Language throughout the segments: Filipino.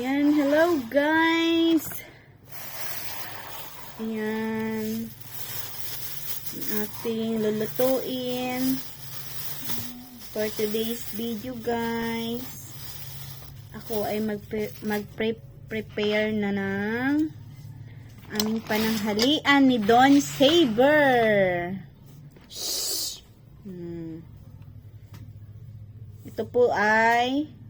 Yan, hello guys! Yan. Ating lulutuin for today's video guys. Ako ay magpre- mag-prepare na ng aming pananghalian ni Don Saber. Hmm. Ito po ay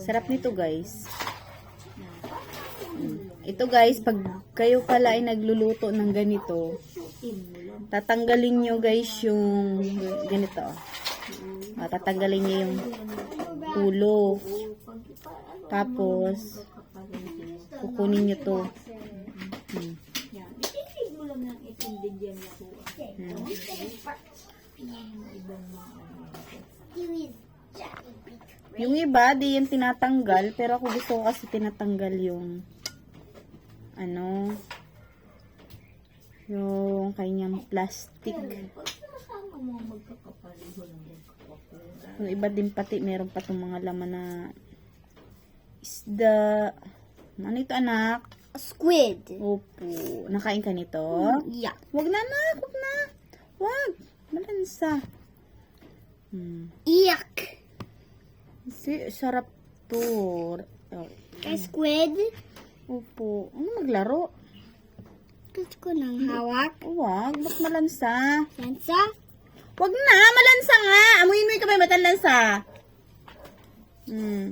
Sarap nito guys. Ito guys, pag kayo pala ay nagluluto ng ganito, tatanggalin nyo guys yung ganito. Ah, tatanggalin nyo yung ulo. Tapos, kukunin nyo to. Hmm. Hmm. Yung iba, di yung tinatanggal. Pero ako gusto ko kasi tinatanggal yung ano yung kanyang plastic. Yung iba din pati, meron pa itong mga laman na isda. Ano ito anak? Squid. Opo. Nakain ka nito? Yeah. Wag na anak, wag na. Wag. Malansa. Hmm. Iyak. Si, sarap to. Oh. Kay squid. Opo. Ano maglaro? Gusto ko ng hawak. Wag, bak malansa. Sansa. Wag na, malansa nga. Amuyin mo yung kamay matan lansa. Hmm.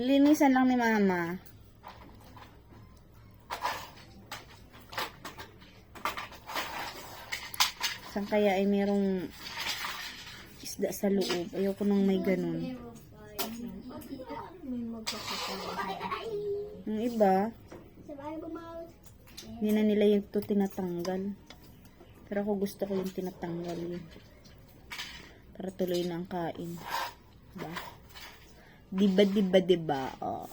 Linisan lang ni mama. Saan kaya ay merong isda sa loob? Ayoko nang may ganun. Yung iba, hindi na nila yung to tinatanggal. Pero ako gusto ko yung tinatanggal yun. Para tuloy na ang kain. Diba? Diba, diba, diba? Oh.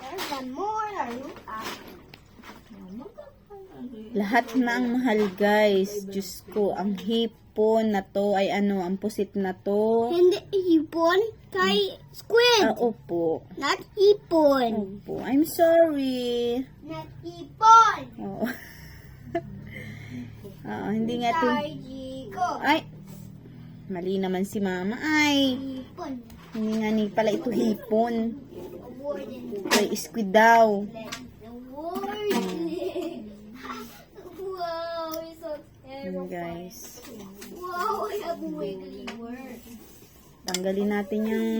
There's one more. Lahat na ang mahal, guys. Diyos ko, ang hipon na to ay ano, ang pusit na to. Hindi hipon. Kay squid. Ah, opo. Not hipon. Opo. I'm sorry. Not hipon. Oo. Oo, hindi nga to. Ay! Mali naman si mama. Ay! Hipon. Hindi nga ni pala ito hipon. Warden. Ay, squid daw. Warden. wow, it's so Yun terrible. Guys. Wow, I have wiggly words. Tanggalin natin yung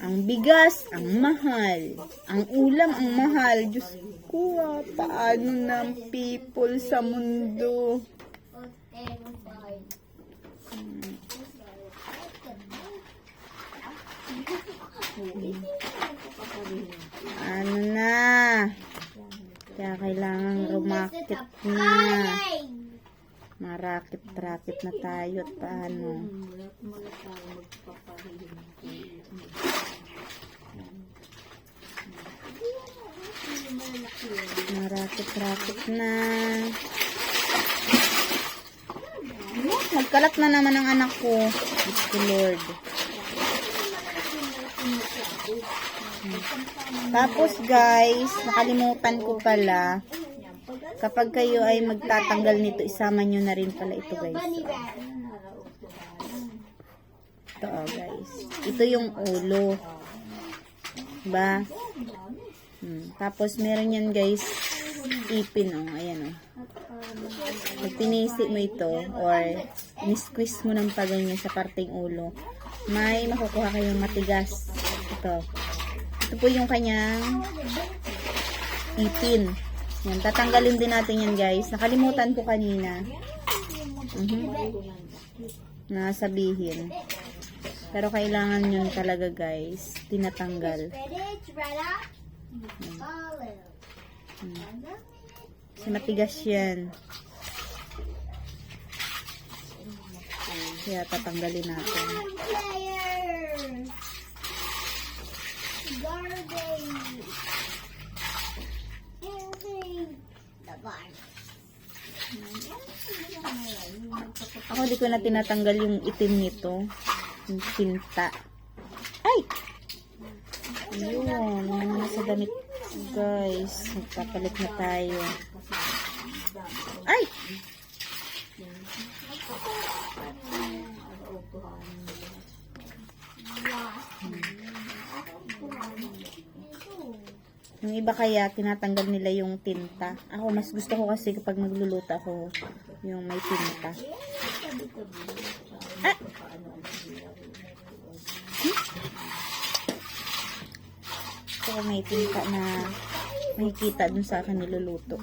ang bigas, ang mahal. Ang ulam, ang mahal. Diyos ko, ah, paano ang people sa mundo? Terrified. Ano? Kaya kailangan rumakit na. Marakit-rakit na tayo at paano. Marakit-rakit na. Nagkalat na naman ang anak ko. Diyos ko Lord. Tapos guys, nakalimutan ko pala. Kapag kayo ay magtatanggal nito, isama nyo na rin pala ito guys. Ito oh, guys. Ito yung ulo. Diba? Hmm. Tapos meron yan guys, ipin oh. Ayan oh. Pag tinisi mo ito or ni-squeeze mo ng paganyan sa parteng ulo, may makukuha kayong matigas. Ito. Ito po yung kanyang ipin. Yan, tatanggalin din natin yan guys. Nakalimutan ko kanina. Mhm. Na sabihin. Pero kailangan yun talaga guys. Tinatanggal. Up. Olive. Kasi matigas yan. Kaya tatanggalin natin. Garbage. The garbage. Ako di ko na tinatanggal yung itim nito. Yung tinta. Ay! Ayun, ano na sa damit. Guys, magpapalit na tayo. Ay! Yung iba kaya tinatanggal nila yung tinta. Ako mas gusto ko kasi kapag magluluto ako yung may tinta. Ah! Gusto ko may tinta na makikita dun sa akin niluluto.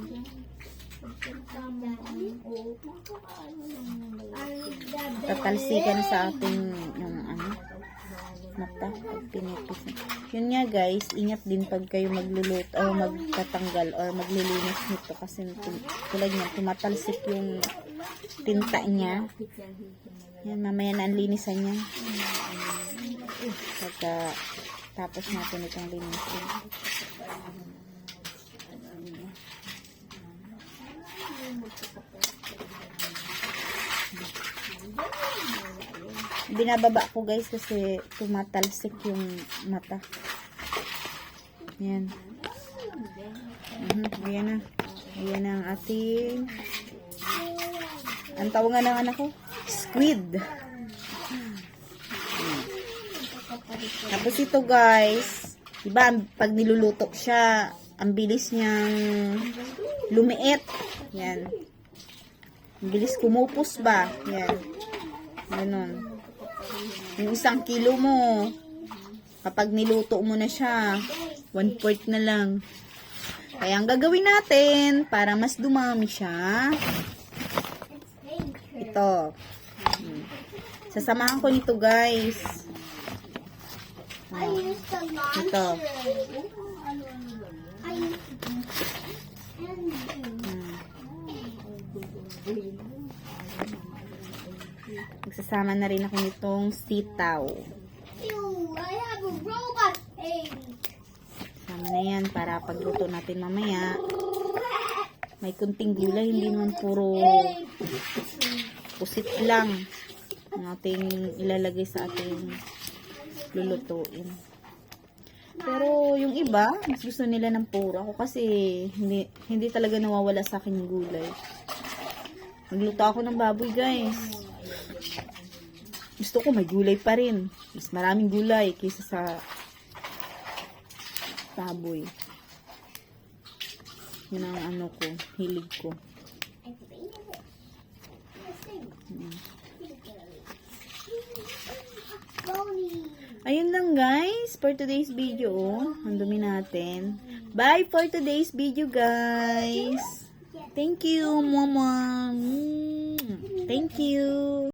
Tatalsikan sa ating mata pag pinipis. Yun nga guys, ingat din pag kayo magluluto o magtatanggal or maglilinis nito kasi tul- tulad niya, tumatalsik yung tinta niya. Yan, mamaya na ang linisan niya. Pagka tapos natin itong linisin. Binababa ko guys kasi tumatalsik yung mata. Yan. Mhm, ayan na. Ayan na ang ating ang tawag nga ng anak ko? Squid. Tapos ito guys, diba pag niluluto siya, ang bilis niyang lumiit. Yan. Ang bilis kumupos ba? Yan. Ganon. Yung isang kilo mo, kapag niluto mo na siya, one fourth na lang. Kaya ang gagawin natin, para mas dumami siya, ito. Sasamahan ko nito guys. Launch Ito. Hmm. Magsasama na rin ako nitong sitaw. I have a robot egg. Sama na yan para pagluto natin mamaya. May kunting gulay, hindi naman puro pusit lang ang ating ilalagay sa ating lulutuin. Pero yung iba, mas gusto nila ng puro. Ako kasi hindi, hindi talaga nawawala sa akin yung gulay. Magluto ako ng baboy guys. Gusto ko may gulay pa rin. Mas maraming gulay kaysa sa baboy. Yun ang ano ko, hilig ko. Bony. Ayun lang guys, for today's video, oh. ang dumi natin. Bye for today's video guys. Thank you, mama. Thank you.